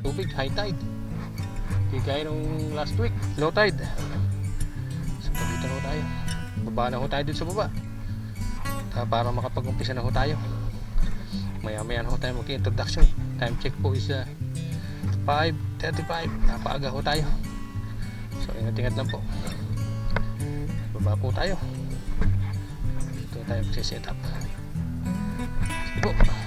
tubig, high tide. Hindi gaya nung last week, low tide. So, na ho tayo. Baba na ho tayo dito sa baba. Ah, para makapag-umpisa na ho tayo. Maya maya ho tayo mag-introduction. Time check po is uh, 5.35. Napaaga ho tayo. So, ingat-ingat lang po. Baba po tayo. Dito tayo magsiset up. Po.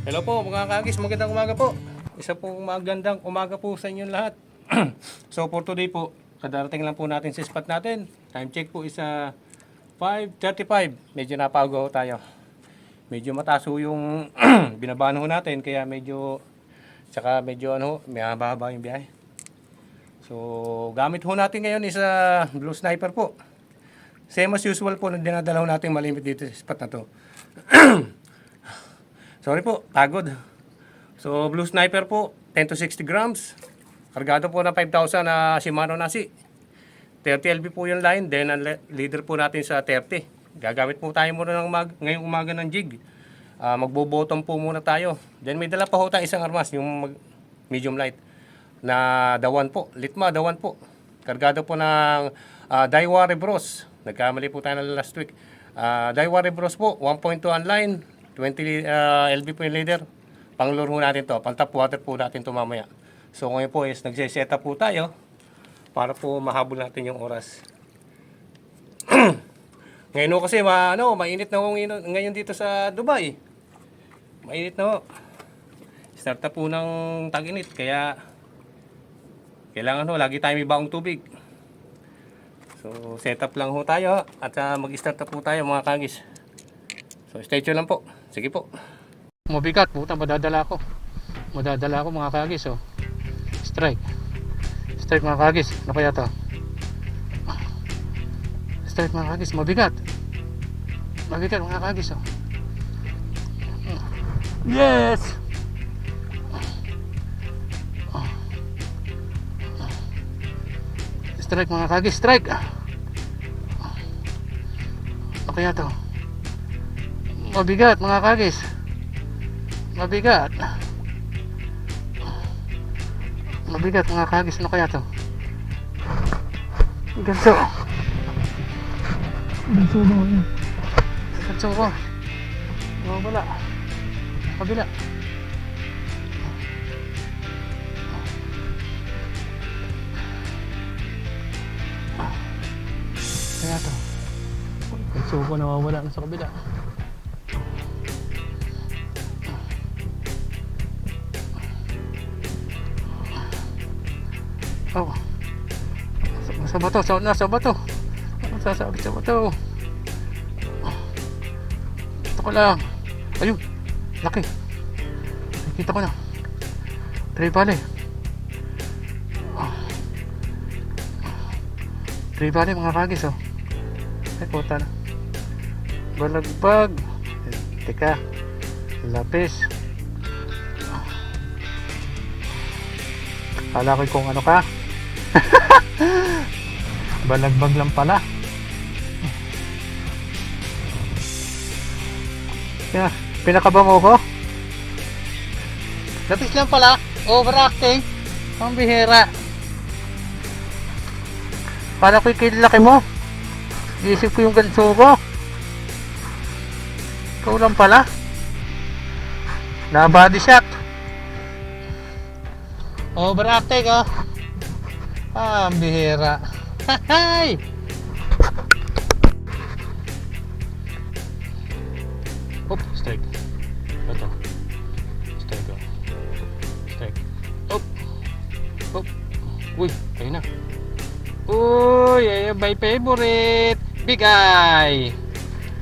Hello po mga kagis, magandang umaga po. Isa po magandang umaga po sa inyo lahat. so for today po, kadarating lang po natin sa spot natin. Time check po is uh, 5.35. Medyo napagaw tayo. Medyo mataas ho yung binabaan ho natin kaya medyo tsaka medyo ano, may haba-haba yung biyahe. So gamit ho natin ngayon is uh, Blue Sniper po. Same as usual po na dinadala ho natin malimit dito sa spot na to. Sorry po, pagod. So, Blue Sniper po, 10 to 60 grams. Kargado po ng 5,000 na Shimano nasi. 30 LB po yung line, then ang le- leader po natin sa 30. Gagamit po tayo muna ng mag ngayong umaga ng jig. Ah, magbo-bottom po muna tayo. Then may dala pa ho tayo isang armas, yung mag- medium light na dawan po. Litma, dawan po. Kargado po ng uh, Daiwa Rebros. Nagkamali po tayo na last week. Uh, Daiwa Rebros po, 1.2 online, 20 uh, LB po yung leader. Panglure po natin to, pang top water po natin to mamaya. So ngayon po is nagse-set up po tayo para po mahabol natin yung oras. ngayon ho kasi ma, ano, mainit na ho ngayon, dito sa Dubai. Mainit na ho. Start na po ng tag-init kaya kailangan ho, lagi tayo may baong tubig. So, set up lang ho tayo at uh, mag-start na po tayo mga kagis. So, stay tuned lang po. Sige po. Mabigat, puta, madadala ko. Madadala ko mga kagis, oh. Strike. Strike mga kagis. Ano kaya to? Strike mga kagis, mabigat. Mabigat mga kagis, oh. Yes! Strike mga kagis, strike! Ano kaya to? Mabigat mga kagis. Mabigat. Mabigat mga kagis. Ano kaya to? Ganso. Ganso ba yun? Ganso ko. Wala. Kabila. Kaya to. Ganso ko nawawala na sa kabila. Oh. Sa, sa bato, sa, nasa bato. Sasabit sa bato. Ito ko lang. Ayun. Laki. Nakita ko na. Tribale. Tribale mga kagis oh. Ay puta na. Balagbag. Teka. Lapis. Kala ko kung ano ka. Balagbag lang pala. Yeah, pinakabango ko. Lapis lang pala. Overacting. Ang bihira. Kala ko yung kinlaki mo. Isip ko yung ganso ko. Ikaw lang pala. Na body shot. Overacting oh. Ah, ang bihira. Hay! Oop, strike. Ito. Strike oh. Strike. Oop. Oop. Uy, ayun na. Uy, ayun, my favorite. Big Eye.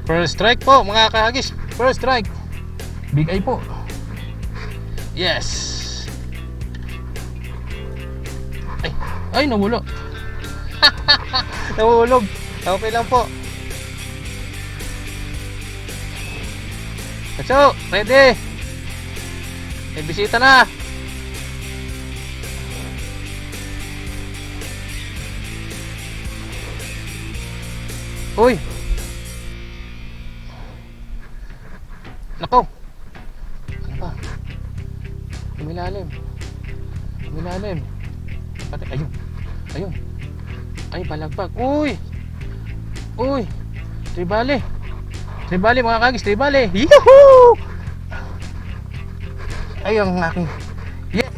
First strike po, mga kahagis. First strike. Big Eye po. Yes. Ay, nawulog. nawulog. Okay lang po. Kacho, ready? May bisita na. Uy! Nako! Ano ba? Umilalim. Umilalim. Ay, balagpag. Uy! Uy! Tribale. Tribale mga kagis, tribale. Yahoo! Ay, ang aking... Yeah!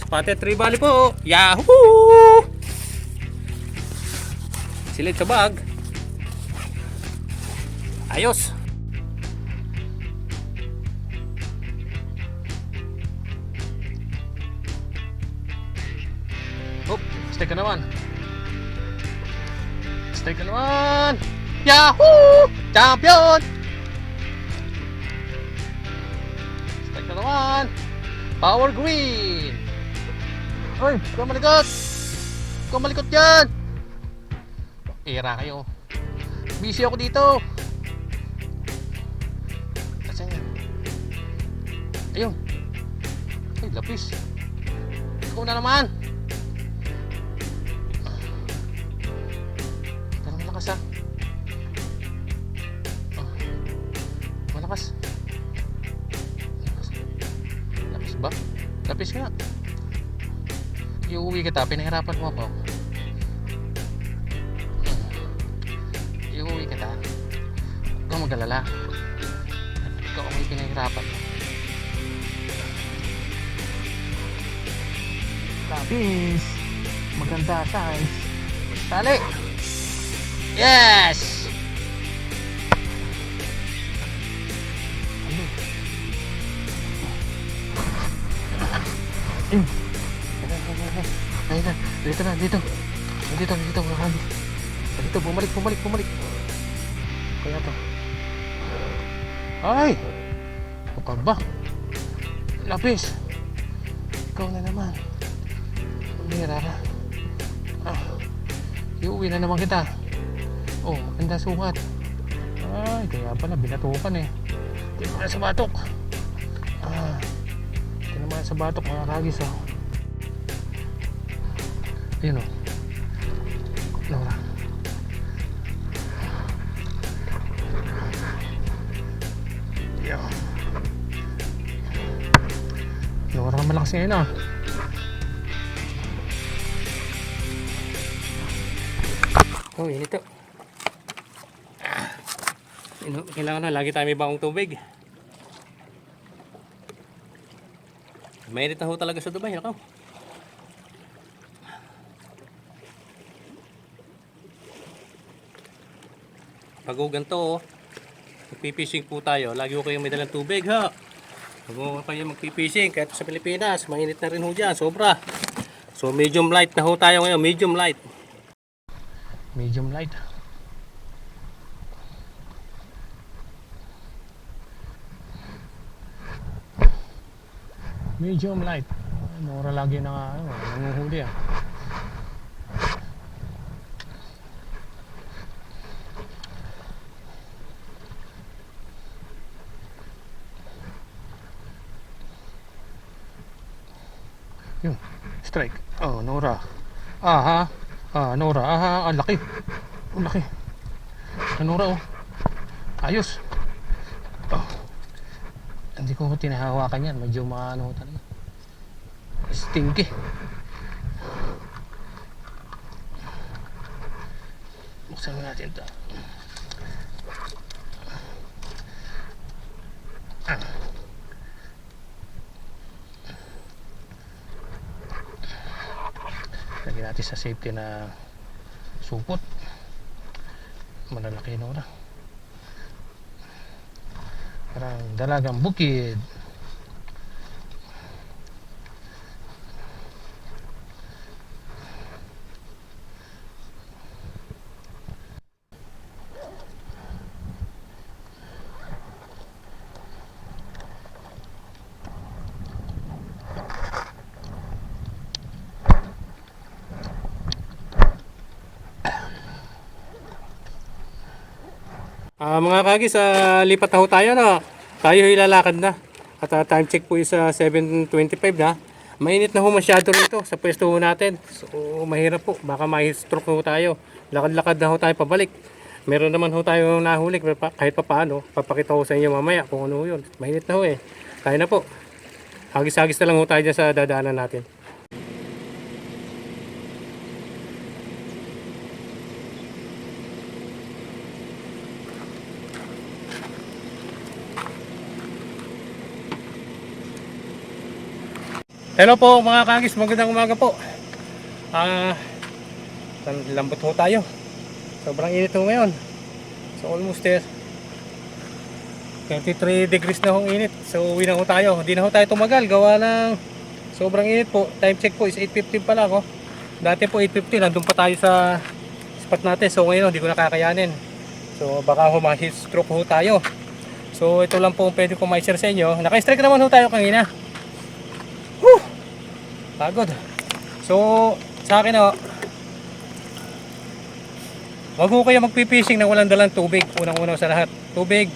Spotted tree bali po. Yahoo! Silid sa bag. Ayos. Stay ka naman. Yahoo! Champion! Stay ka naman. Power green. Ay, ikaw malikot. Ikaw malikot yan. Ira kayo. Busy ako dito. Asan yan? Ayun. Ay, lapis. Ikaw na naman. Lapis nga. Iuwi kita, pinahirapan mo ako. Iuwi kita. Ikaw mag-alala. Ikaw ang may pinahirapan mo. Lapis. Maganda size. Tali. Yes! Ayun. Ayun na. Dito na, dito. Dito, dito. Dito, bumalik, bumalik, bumalik. Kaya to. Ay! Kapag ba? Lapis. Ikaw na naman. Umira ka. Ah. Iuwi na naman kita. Oh, maganda sukat. Ay, kaya pala binatukan eh. Ito naman sa batok. Ito naman sa batok mga kagis oh. Ayun oh. Laura. Yan. Laura, malakas ngayon ah. Oh, init to. Ah. Ino- Kailangan na, lagi tayo may bangong tubig. Mainit na ho talaga sa Dubai, nakaw. Pag ho ganito, oh, magpipishing po tayo, lagi ko kayong may dalang tubig, ha? Pag ho kayo magpipishing, kahit sa Pilipinas, mainit na rin ho dyan, sobra. So, medium light na ho tayo ngayon, medium light. Medium light. Medium light. Mura lagi na ano, nanguhuli ah. Yun, strike. Oh, Nora. Aha. Ah, Nora. Aha, ang laki. Ang laki. Ah, Nora oh. Ayos. Oh. Hindi ko tinahawakan yan. Medyo maano talaga. Stinky. Buksan natin ito. Lagyan natin sa safety na supot. Malalaki na ora. Parang dalagang bukid. Ah, mga kagis, ah, lipat na ho tayo na. tayo ilalakad na. At ah, time check po yung sa 7.25 na. Mainit na ho masyado rito sa pwesto ho natin. So mahirap po. Baka ma-stroke ho tayo. Lakad-lakad na ho tayo pabalik. Meron naman ho tayo nahuli pero pa- kahit pa paano. Papakita ko sa inyo mamaya kung ano yun. Mainit na ho eh. Tayo na po. Hagis-hagis na lang ho tayo sa dadaanan natin. Hello po mga kagis, magandang umaga po. Ah, uh, lambot ho tayo. Sobrang init ho ngayon. So almost there. 23 degrees na hong init. So uwi na ho tayo. Hindi na ho tayo tumagal. Gawa ng sobrang init po. Time check po is 8.15 pala ako. Dati po 8.15. Nandun pa tayo sa spot natin. So ngayon hindi ko nakakayanin. So baka ho ma-heat stroke ho tayo. So ito lang po ang pwede ko ma-share sa inyo. Naka-strike naman ho tayo kanina. Pagod. So, sa akin oh, wag ho kayo magpipishing na walang dalang tubig. Unang-una sa lahat, tubig.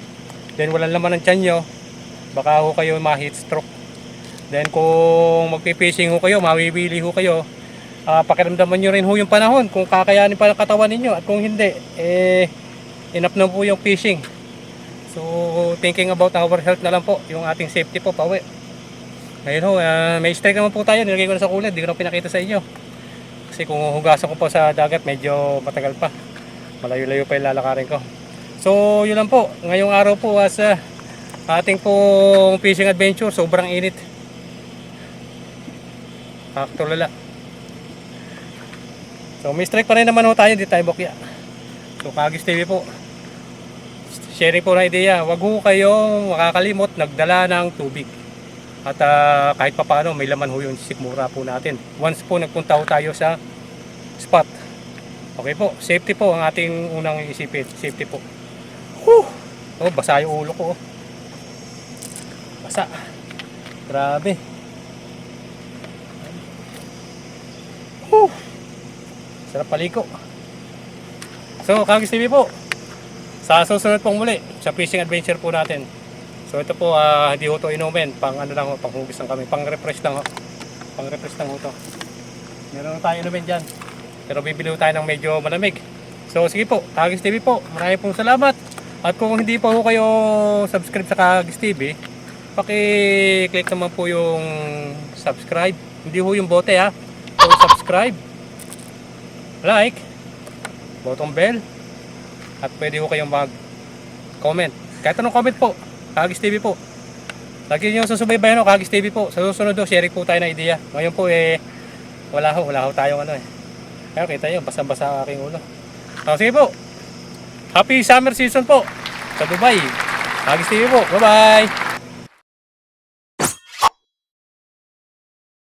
Then walang laman ng tiyan nyo, baka ho kayo ma-heat stroke. Then kung magpipishing ho kayo, mawiwili ho kayo, ah, pakiramdaman nyo rin ho yung panahon kung kakayanin pa ng katawan ninyo at kung hindi, eh, enough na po yung fishing. So, thinking about our health na lang po, yung ating safety po, pauwi. Ngayon ho, ah, may strike naman po tayo. Nilagay ko na sa kulay. Hindi ko na pinakita sa inyo. Kasi kung hugasan ko po sa dagat, medyo matagal pa. Malayo-layo pa yung lalakarin ko. So, yun lang po. Ngayong araw po as ah, ating pong fishing adventure, sobrang init. Actual lala. So, may strike pa rin naman ho tayo. Hindi tayo bokya. So, Kagis TV po. Sharing po na idea. Huwag ho kayong makakalimot nagdala ng tubig. At ah, kahit pa paano, may laman ho yung sikmura po natin. Once po nagpunta ho tayo sa spot. Okay po, safety po ang ating unang isipin. Safety po. Whew! Oh, basa yung ulo ko. oh. Basa. Grabe. Whew! Sarap paliko. So, Kagis TV po. Sa susunod pong muli, sa fishing adventure po natin. So ito po, ah, hindi ho to inumin. Pang ano lang ho, pang lang kami. Pang refresh lang ho. Pang refresh lang ho to. Meron tayo inumin dyan. Pero bibili ho tayo ng medyo malamig. So sige po, Kagis TV po. Maraming pong salamat. At kung hindi pa ho kayo subscribe sa Kagis TV, paki-click naman po yung subscribe. Hindi ho yung bote ha. So subscribe. Like. Bottom bell. At pwede ho kayong mag-comment. Kahit anong comment po. Kagis TV po. Lagi nyo susubaybayan o Kagis TV po. Sa susunod do, sharing po tayo ng idea. Ngayon po eh, wala ho, wala ho tayong ano eh. Kaya kita nyo, basa-basa ang aking ulo. Oh, sige po. Happy summer season po sa Dubai. Kagis TV po. Bye-bye.